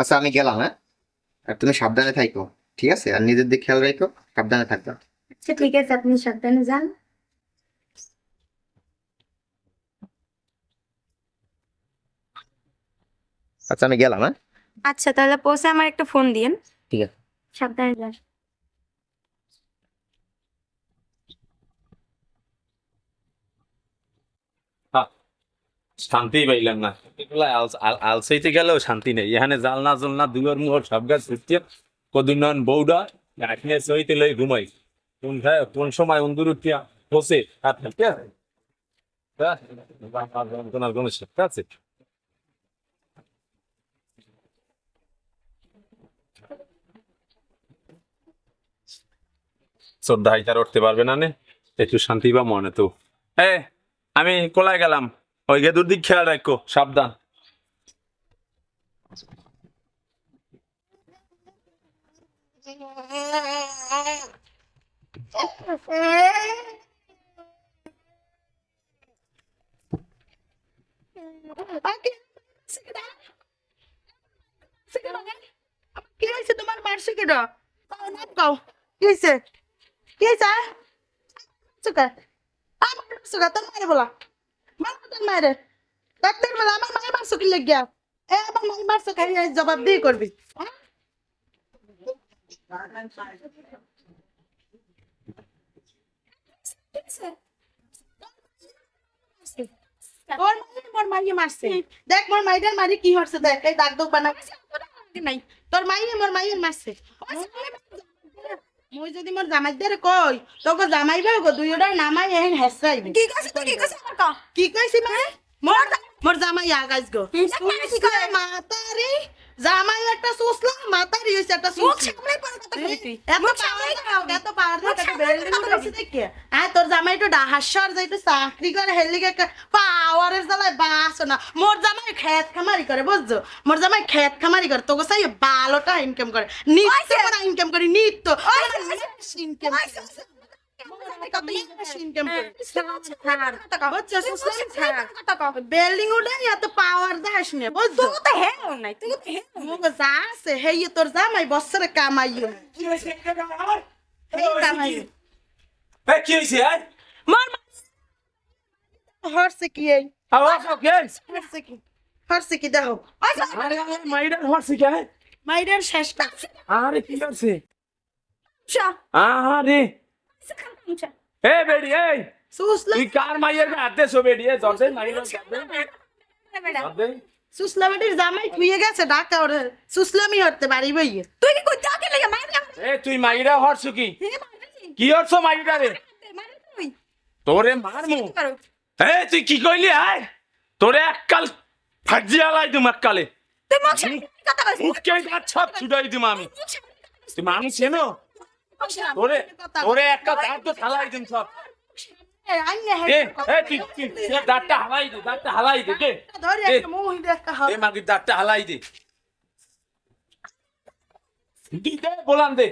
আচ্ছা আমি গেলাম হ্যাঁ? আর তুমি সাবধানে থাকো ঠিক আছে? আর নিজের দিকে খেয়াল রাখো সাবধানে থাকবা। আচ্ছা ঠিক আছে আপনি সাবধানে যান। আচ্ছা আমি গেলাম হ্যাঁ? আচ্ছা তাহলে পৌঁছে আমার একটা ফোন দিন ঠিক আছে। সাবধানে যান। শান্তি পাইলাম না। আলসাইতে গেলেও শান্তি নেই। এখানে জালনা জলনা দুলোর মুহর, সব গাছ হচ্ছে কদিন বৌডা এখানে লই ঘুমাই। কোন কোন সময় অন্দুর উঠিয়া বসে আর শ্রদ্ধা হাইতার উঠতে পারবে না নে? একটু শান্তি বা মনে তো। এ, আমি কোলায় গেলাম? ওই গেদুর দিক খেয়াল রাখো, সাবধান। কি হয়েছে তোমার মারছে কও না, কও। কি হয়েছে কি হয়েছে আমার সুকা তোর বলা। মার তোর মারে। ডাক্তার বলা, আমার মায়ের মারছো কি লেগে এ, আমার মায়ের মারছো খাই জবাব দিয়ে করবি। হ্যাঁ? তোর মায়ের মোর মাইয়ে মারছে। দেখ, মোর মাইটার মারি কি হচ্ছে, দেখ, এই দাগ দাগ বানা নাই তোর মাইয়ে মোর মাইয়ের মারছে। মুই যদি মোর জামাই দেরে কই তোকে জামাই বাই গো দুইটা নামাই এহেন হেসাই কি কইছিস তুই কি কইছিস আমার কা? কি কইছি মানে? মোর মোর জামাই আগাইছ গো। মানে কি? মাতারি জামাই একটা সুসলা মাতারি হইছে একটা মুখ সুসলা সামনে পড়ে কথা কই তুই। এত পাওয়ার দাও এত পাওয়ার দাও টাকা বেল্ডিং উঠাইছে দেখে। আয় তোর জামাই একটু ডাহাসর যাইতে চাকরি করে হেলিগে পাওয়ারের জ্বালায় বাস না মোর জামাই খেত খামারি করে বুঝছ? মোর জামাই খেত খামারি করে তোকে চাই বালোটা ইনকাম করে। নিত্য ইনকাম করে নিত্য। ইনকাম ইনকাম করে বিল্ডিং উঠাই এত পাওয়ার দাস নে। বুঝছ তুই তো হে নাই তুই তো হে মুখ যা আছে হেই তোর জামাই বছরে কামাইও হেই কামাইও। এ কি হয়েছে আয় মোর হরছে কি এই? আওয়াজ কি হরছে কি? হরছে কি দেখো। আরে আরে মাইডার কি আয় মাইরের আরে কি হচ্ছে শা আরে খান। এ বেডি এই সুসলা তুই কার মাইয়ের হাতে সো বেডি এ মাইডার বেটা জর্দে সুসলা বেটির জামাই থুয়ে গেছে ডাকা ওরে সুসলামি হতে পারি বই তুই কি কইতে আগে লাগে মাইরে এ তুই মাইরা হরছ কি কি হরছ মাইরা রে তোরে মারমু এ তুই কি কইলি আয় তোরে এককাল ফাজিয়া লাই দিম এককালে তুই মুখ কথা কইছিস মুখকে হাত ছাপ ছুটাই দিম আমি তুই মানুষ চেনো তোরে তোরে একটা দাঁত তো সব। দাঁতটা হালাই দে দাঁতটা হালাই দে দে। ধরে দে। একটা দে মাগি দাঁতটা হালাই দে। দে বলান দে।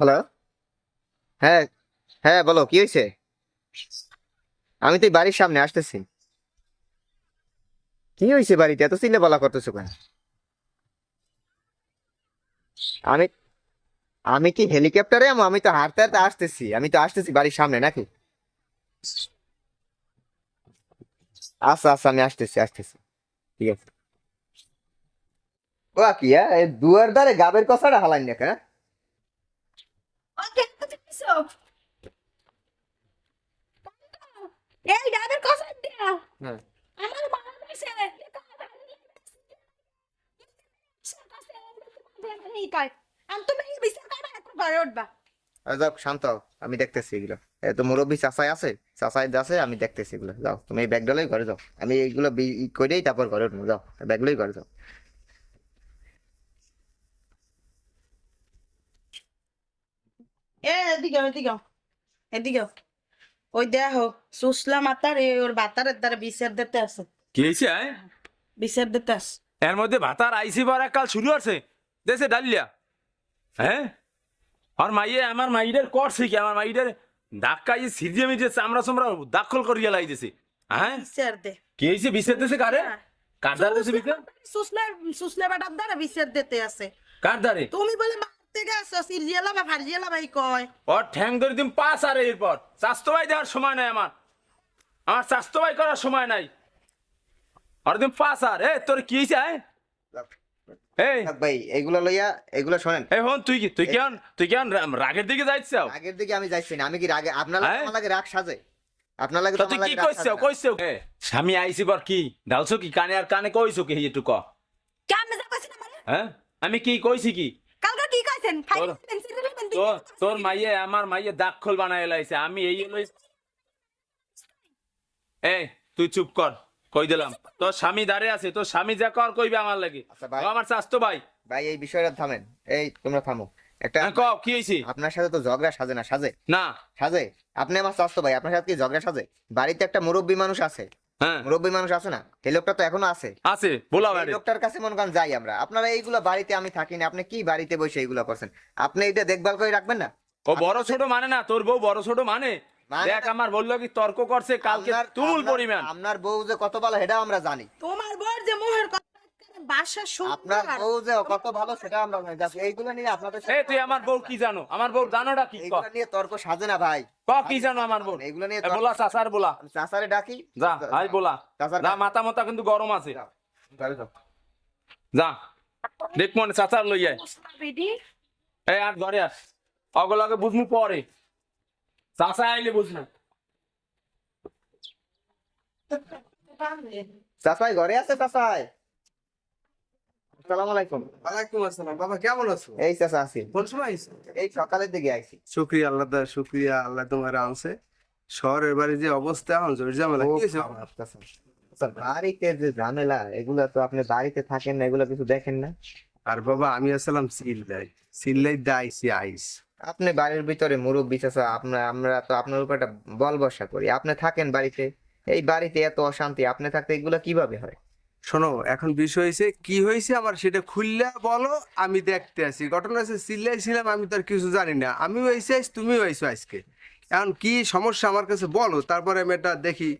হ্যালো হ্যাঁ হ্যাঁ বলো, কি হয়েছে? আমি তো বাড়ির সামনে আসতেছি। কি হয়েছে বাড়িতে? এত চিল্লে বলা করতেছো কেন? আমি আমি কি হেলিকপ্টারে আমো? তো হাঁটতে হাঁটতে আসতেছি। আমি তো আসতেছি বাড়ির সামনে নাকি? আচ্ছা আচ্ছা আমি আসতেছি আসতেছি। ঠিক আছে। ও, কি হ্যাঁ? দুয়ার দ্বারে গাবের কথাটা হালাই না হ্যাঁ? তো দিছো এই ডাবের কথা দিয়া। আমার বাবা কইছে আমি যাও শান্ত দেখতেছি এগুলো। তো মুরব্বী চাচাই আছে চাচাই আছে আমি দেখতেছি এগুলো। যাও তুমি এই ব্যাগগুলোই ঘরে যাও। আমি এইগুলো করেই তারপর ঘরে উঠবো যাও ব্যাগগুলোই ঘরে যাও। এ এদিকে এদিকে এদিকে ওই দেখো সুসলা মাতার এ ওর বাতারের দ্বারা বিচার দিতে আছে। কি আয়? বিচার দিতে আছে। এর মধ্যে ভাতার আইসি বার কাল শুরু আছে দেশে ডালিয়া। হ্যাঁ? আর মাইয়ে আমার মাইডের করছে কি আমার মাইডের ধাক্কা ইয়ে সিরিয়ে মিটে চামড়া চামড়া দাখল করিয়া লাইতেছে হ্যাঁ? বিচার দে কি হয়েছে বিচার দেশে কারে? কার দ্বারে দেশে বিচার সুসলে সুসলে বাটার দ্বারা বিচার দিতে আছে। কার দ্বারে? তুমি বলে মারতে গেছো সিরিয়ালা বা ফারিয়ালা ভাই কয়। ওর ঠ্যাং ধরে দিন পাস আর এরপর। স্বাস্থ্য ভাই দেওয়ার সময় নাই আমার। আমার স্বাস্থ্য ভাই করার সময় নাই। আর দিন পাস আর এ তোর কি হয়েছে এই। ভাই এগুলো লইয়া এগুলো শোনেন। এই হন তুই কি তুই কেন তুই কেন রাগের দিকে দিকে আমি যাইছি না আমি কি রাগে আপনার লাগে? আমার লাগে রাগ সাজে। আপনার লাগে তুই কি কইছ। স্বামী আইছি পর কি? ডালছো কি? কানে আর কানে কইছো কি? একটু ক। যা আমারে হ্যাঁ? আমি কি কইছি কি? ফাইল তোর- মাইয়ে আমার মাইয়ে দাক্ষল বানায় লাইছে। আমি এই তুই চুপ কর কই দিলাম। তোর স্বামী দাঁড়ে আছে তোর স্বামী যা কর কইবে আমার লাগে। আচ্ছা আমার ভাই। ভাই এই বিষয়টা থামেন। এই তোমরা থামো। একটা হ্যাঁ, কি আপনার সাথে তো ঝগড়া সাজে না সাজে। না। সাজে। আপনি আমার ভাই আপনার সাথে কি ঝগড়া সাজে? বাড়িতে একটা মুরব্বী মানুষ আছে। হ্যাঁ। মুরব্বী মানুষ আছে না? এই লোকটা তো এখনও আছে। আছে বলা এই লোকটার কাছে মনে করেন যাই আমরা। আপনারা এইগুলো বাড়িতে আমি থাকি না আপনি কি বাড়িতে বসে এইগুলো করছেন? আপনি এটা দেখভাল করে রাখবেন না? ও বড় ছোট মানে না তোর বউ বড় ছোট মানে? মানে দেখ আমার বলল কি তর্ক করছে কালকে আপনার- তুমুল পরিমাণ। আপনার বউ যে কত ভালো সেটা আমরা জানি। তোমার বর যে মোহের কথা বাসা আপনার বউ যে কত ভালো সেটা আমরা জানি। জাস্ট এইগুলো নিয়ে আপনাদের এই তুই আমার বউ কি জানো? আমার বউ জানোটা কি? এইগুলো নিয়ে তর্ক সাজে না ভাই। ক কি জানো আমার বউ? এগুলো নিয়ে বলা চাচার বলা। চাচারে ডাকি। যা আই বলা। যা মাথা মাথা কিন্তু গরম আছে। ঘরে যা দেখ মনে চাচার লই আয়। এই আর ঘরে আস। অগলগে বুঝমু পরে। চাচা আইলে বুঝমু। চাচাই ঘরে আছে চাচাই? আসসালামু আলাইকুম। ওয়ালাইকুম আসসালাম। বাবা কেমন আছো? এই চাচা আছি। কোন সময় আইছো? এই সকালের দিকে আইছি। শুক্রিয়া আল্লাহ দা শুক্রিয়া আল্লাহ তোমার আনছে। শহরের বাড়ি যে অবস্থা এখন জোর ঝামেলা। কি হয়েছে? বাবা? বাড়িতে যে ঝামেলা এগুলা তো আপনি বাড়িতে থাকেন না এগুলো কিছু দেখেন না? আর বাবা আমি আসলাম সিল্লাই। সিল্লাই দাইছি আইস। আপনি বাড়ির ভিতরে মুরব্বী চাচা আপনার আমরা তো আপনার উপর একটা বল বর্ষা করি। আপনি থাকেন বাড়িতে এই বাড়িতে এত অশান্তি আপনি থাকতে এগুলো কীভাবে হয়? শোনো, এখন বিষয় হয়েছে কি হয়েছে আমার সেটা খুললা বলো, আমি দেখতে আসি ঘটনা হচ্ছে সিল্লাই ছিলাম আমি তো আর কিছু জানি না। এসে আইস তুমিও আইসো আজকে। এখন কি সমস্যা আমার কাছে বলো, তারপরে আমি এটা দেখি।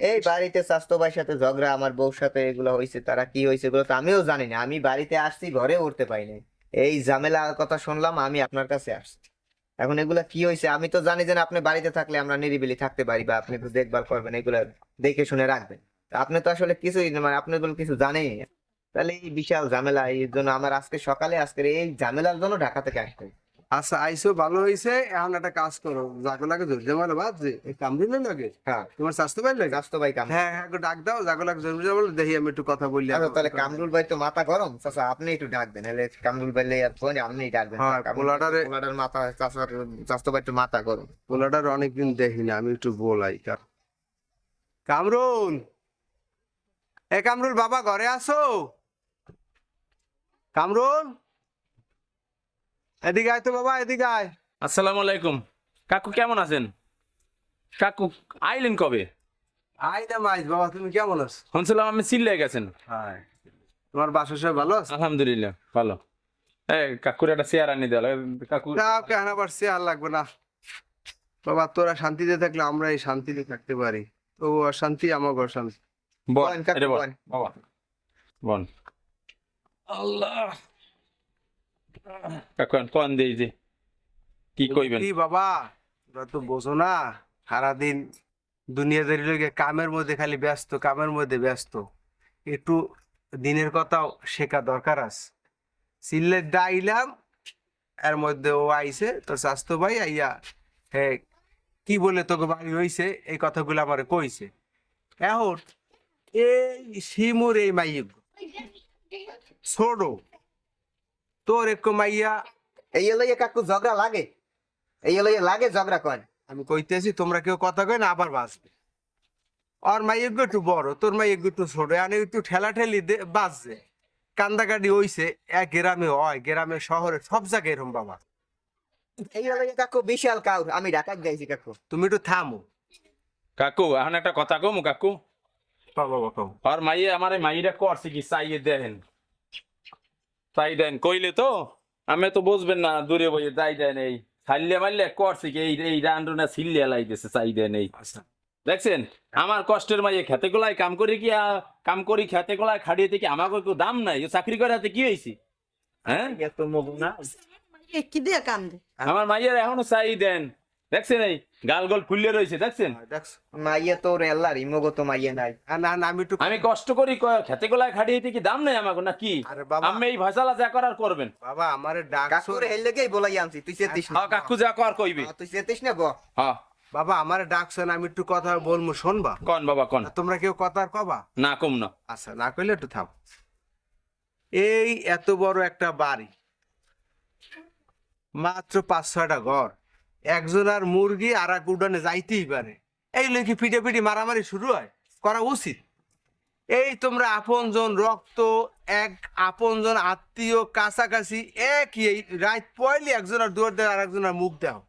এই বাড়িতে স্বাস্থ্য সাথে ঝগড়া, আমার বউর সাথে এগুলো হয়েছে তারা কি হয়েছে এগুলো তো আমিও জানি না। আমি বাড়িতে আসছি, ঘরে উঠতে পাইনি এই ঝামেলার কথা শুনলাম, আমি আপনার কাছে আসছি। এখন এগুলা কি হয়েছে আমি তো জানি যে আপনি বাড়িতে থাকলে আমরা নিরিবিলি থাকতে পারি বা আপনি তো দেখভাল করবেন, এগুলা দেখে শুনে রাখবেন। আপনি তো আসলে কিছুই মানে আপনি এগুলো কিছু জানেনই না। তাহলে এই বিশাল ঝামেলা এই জন্য আমার আজকে সকালে আজকের এই ঝামেলার জন্য ঢাকা থেকে আসতে আচ্ছা আইসো ভালো হয়েছে এখন একটা কাজ করো। যাকে লাগে জোর ঝামেলা বাদ যে কামড়িলে লাগে হ্যাঁ। তোমার স্বাস্থ্য ভাই লাগে স্বাস্থ্য ভাই কাম। হ্যাঁ হ্যাঁ ডাক দাও লাগে জরুরি বলে দেখি আমি একটু কথা বললি আচ্ছা তাহলে কামরুল ভাই তো মাথা গরম। চাচা আপনি একটু ডাকবেন তাহলে কামরুল ভাই আর ফোন আপনি ডাকবেন হ্যাঁ, পোলাটারে- পোলাটার মাথা চাচার স্বাস্থ্য ভাই একটু মাথা গরম। পোলাটার অনেকদিন দেখি না আমি একটু বলাই কামরুল! এ কামরুল বাবা ঘরে আসো কামরুল? এদিকে আয় তো বাবা এদিকে আয়। আসসালামু আলাইকুম। কাকু কেমন আছেন? কাকু আইলেন কবে? মাইজ বাবা তুমি কেমন আছো? শুনছিলাম আমি চিল্লাই গেছেন। হ্যাঁ তোমার বাসা সব ভালো আছে? আলহামদুলিল্লাহ ভালো। এই কাকুর একটা চেয়ার আনি দেওয়া কাকু আনা পারছি আর লাগবে না? বাবা তোরা শান্তিতে থাকলে আমরা এই শান্তিতে থাকতে পারি। তো শান্তি আমার ঘর বল বলেন, কাকু, এটা বল বলেন। বাবা বল আল্লাহ। কাকু কোন দেই যে? কি কইবেন? কি বাবা তোরা তো বোঝো না সারাদিন দুনিয়াদারি লোকে কামের মধ্যে খালি ব্যস্ত কামের মধ্যে ব্যস্ত। একটু দিনের কথাও শেখা দরকার আছে। সিল্লে ডাইলাম এর মধ্যে ও আইছে তোর স্বাস্থ্য ভাই আইয়া হে কি বলে তোকে বাড়ি হইছে এই কথাগুলো আমারে কইছে। এখন এই শিমুর এই মাইয়ে ছোট তোর একটু মাইয়া। এই হলো ইয়ে কাকু ঝগড়া লাগে। এই হলো ইয়ে লাগে ঝগড়া কন আমি কইতেছি তোমরা কেউ কথা কই না আবার বাঁচবে। আর মাই একটু বড় তোর মাই একটু ছোট। আনে একটু ঠেলা ঠেলি দে বাজছে। কান্দাকাটি হইছে এক গ্রামে হয় গ্রামে শহরে সব জায়গায় এরম বাবা। এই হলো ইয়ে কাকু বিশাল কাউর। আমি ঢাকা যাইছি কাকু। তুমি একটু থামো। কাকু এখন একটা কথা কমু কাকু। আর মাইয়ে আমার মাইরা করছে কি? চাইয়ে দেন। চাই দেন কইলে তো? আমি তো বুঝবেন না দূরে বইয়ে যাই দেন এই। মারলে করছে কি? এই এই রান্ডনা সিল্লে লাইতেছে চাই দেন এই। আচ্ছা। দেখছেন? আমার কষ্টের মাইয়ে খেতে গোলায় কাম করি কি কাম করি খেতে গোলায় খাড়িয়ে থেকে আমাকে কেউ দাম নাই। চাকরি করে হাতে কি হয়েছে হ্যাঁ? এত মগু না। কাম আমার মাইয়ের এখনও চাই দেন। দেখছেন এই? গাল গল ফুললে রয়েছে দেখছেন? দেখছ। মাইয়ে তোর এল্লার ইমগো তো মাইয়ে নাই। আর না না আমি একটু আমি কষ্ট করি ক- খেতে গোলায় খাড়িয়ে থেকে দাম নাই আমাকে না কি? আরে বাবা। আমি এই ভয়সালা যা করার করবেন। বাবা আমারে ডাক কাকুর হেললেকেই বলাই আনছি তুই চেতিস না। হ্যাঁ কাকু যা কর কইবি। হ্যাঁ, তুই চেতিস না ব। হ্যাঁ। বাবা আমারে ডাকছেন আমি একটু কথা বলব শুনবা? কন বাবা কন। তোমরা কেউ কথা আর কবা? না কম না। আচ্ছা না কইলে একটু থাম। এই এত বড় একটা বাড়ি। মাত্র পাঁচ ছয়টা ঘর। একজন আর মুরগি আর এক উডানে যাইতেই পারে। এই লোকে পিটে পিটি মারামারি শুরু হয়? করা উচিত। এই তোমরা আপনজন রক্ত, এক আপনজন আত্মীয়, কাছাকাছি, একই এই রাত পয়লি একজনের দুয়ার দেয় আর একজনের মুখ দেও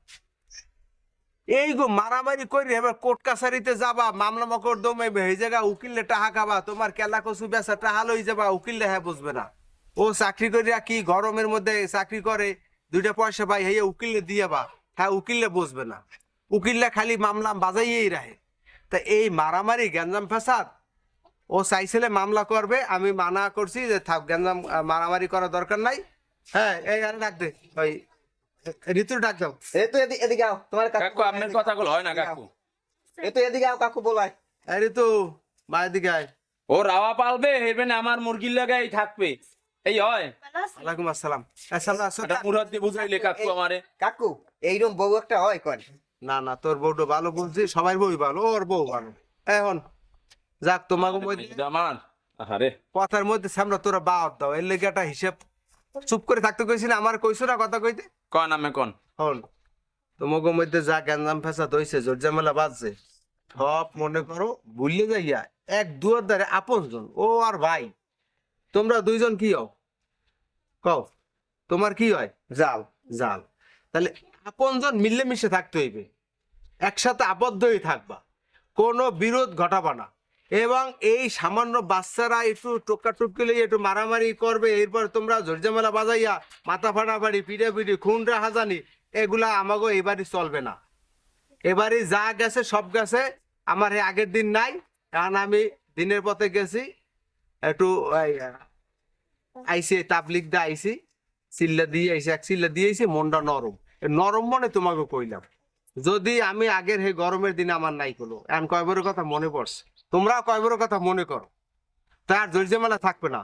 এই গো মারামারি করি এবার কোর্ট কাছারিতে যাবা, মামলা মকদ্দমে এই জায়গা উকিলে টাহা খাবা, তোমার কেলা কচু বেচা টাহা লই যাবা উকিলে হ্যাঁ বুঝবে না। ও চাকরি করিয়া কি গরমের মধ্যে চাকরি করে, দুইটা পয়সা পাই হইয়া উকিলে দিয়ে বা। হ্যাঁ উকিলে বুঝবে না। উকিলরা খালি মামলা বাজাইয়েই রাখে। তা এই মারামারি গ্যাঞ্জাম ফেসাদ ও চাইছিলে মামলা করবে আমি মানা করছি যে থাক গ্যাঞ্জাম মারামারি করার দরকার নাই। হ্যাঁ এই আরে ডাক দে ওই ঋতু ডাক দাও। এ তো এদিকে এদিকে আও তোমার কাকু আপনার কথাগুলো হয় না কাকু? এ তো এদিকে আও কাকু বলাই এই ঋতু মায়ের দিকে আয়। ও রাওয়া পালবে হেরবে না আমার মুরগির লাগাই থাকবে। এই হয় ওয়ালাইকুম আসসালাম। আসসালাম আসো এটা মুরাদ দিয়ে বুঝাইলে কাকু আমারে। কাকু এইরকম বউ একটা হয় কন না না তোর বউটা ভালো সবাই বই ভালো ওর বউ ভালো। এখন যাক তোমাকে মধ্যে এটা আরে কথার মধ্যে সামনে তোরা বাদ দাও এর লেগে একটা হিসেব। চুপ করে থাকতে কইছি না আমার কইছো না কথা কইতে? কন আমি কন? হল তোমাকে মধ্যে যা গ্যাঞ্জাম ফেসাদ হয়েছে জোর ঝামেলা বাজছে। সব মনে করো ভুললে যাইয়া এক দুয়ার দ্বারে আপন জন ও আর ভাই। তোমরা দুইজন কি হও? কও, তোমার কি হয়? জাল জাল। তাহলে আপনজন মিলে মিশে থাকতে হইবে। একসাথে আবদ্ধ হয়ে থাকবা। কোনো বিরোধ ঘটাবা না। এবং এই সামান্য বাচ্চারা একটু টোকা টুকি লইয়া একটু মারামারি করবে, এরপর তোমরা ঝরঝামেলা বাজাইয়া, মাথা ফাটাফাড়ি পিঠে পিঠে, খুনরা হাজানি, এগুলা আমাগো এবারই চলবে না। এবারে যা গেছে সব গেছে, আমার আগের দিন নাই কারণ আমি দিনের পথে গেছি একটু এই, তাবলিক দা আইসি চিল্লা দিয়ে আইসি এক চিল্লা দিয়ে আইসি মনটা নরম। নরম মনে তোমাকে কইলাম। যদি আমি আগের হে গরমের দিনে আমার নাই করল এখন কয়বারের কথা মনে পড়ছে? তোমরা কয়বারের কথা মনে করো। তার জর্জেমালা থাকবে না।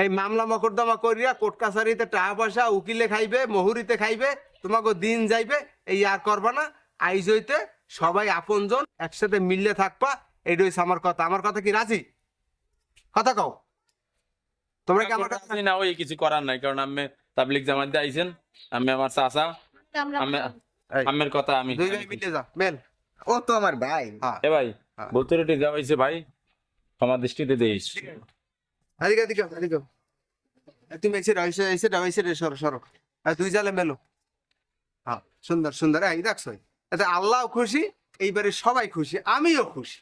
এই মামলা মকদ্দমা করিয়া কোর্ট কাছারিতে টাকা পয়সা উকিলে খাইবে মহুরিতে খাইবে তোমাকে দিন যাইবে এই আর করবা না। আইজ হইতে সবাই আপনজন একসাথে মিললে থাকবা এইটা হইছে আমার কথা। আমার কথা কি রাজি? কথা কও। তোমরা কি আমার কাছে না ওই কিছু করার নাই কারণ আমি তাবলিক জামাত দিয়ে আইছেন আমি আমার চাচা আমি আমের কথা আমি দুই ভাই মিলে যা মেল। ও তো আমার ভাই। হ্যাঁ। এ ভাই হ্যাঁ। বলতে রেটে যা হয়েছে ভাই ক্ষমা দৃষ্টিতে দেইস এদিকে এদিকে এই তুমি এসে এসে এসে দাও এসে সরো সরো। আর তুই জালে মেলো। হ্যাঁ সুন্দর সুন্দর। এই দেখছ এতে আল্লাহ খুশি এইবারে সবাই খুশি আমিও খুশি।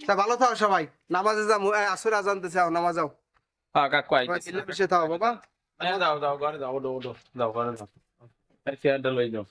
তা ভালো থাও সবাই। নামাজে যাও আসর আজানতে চাও নামাজ যাও হ্যাঁ কাকু মিলেমিশে থাও বাবা। দাও দাও ঘরে দাও ওডো ওডো দাও ঘরে দাও চেয়ারটা লই যাও।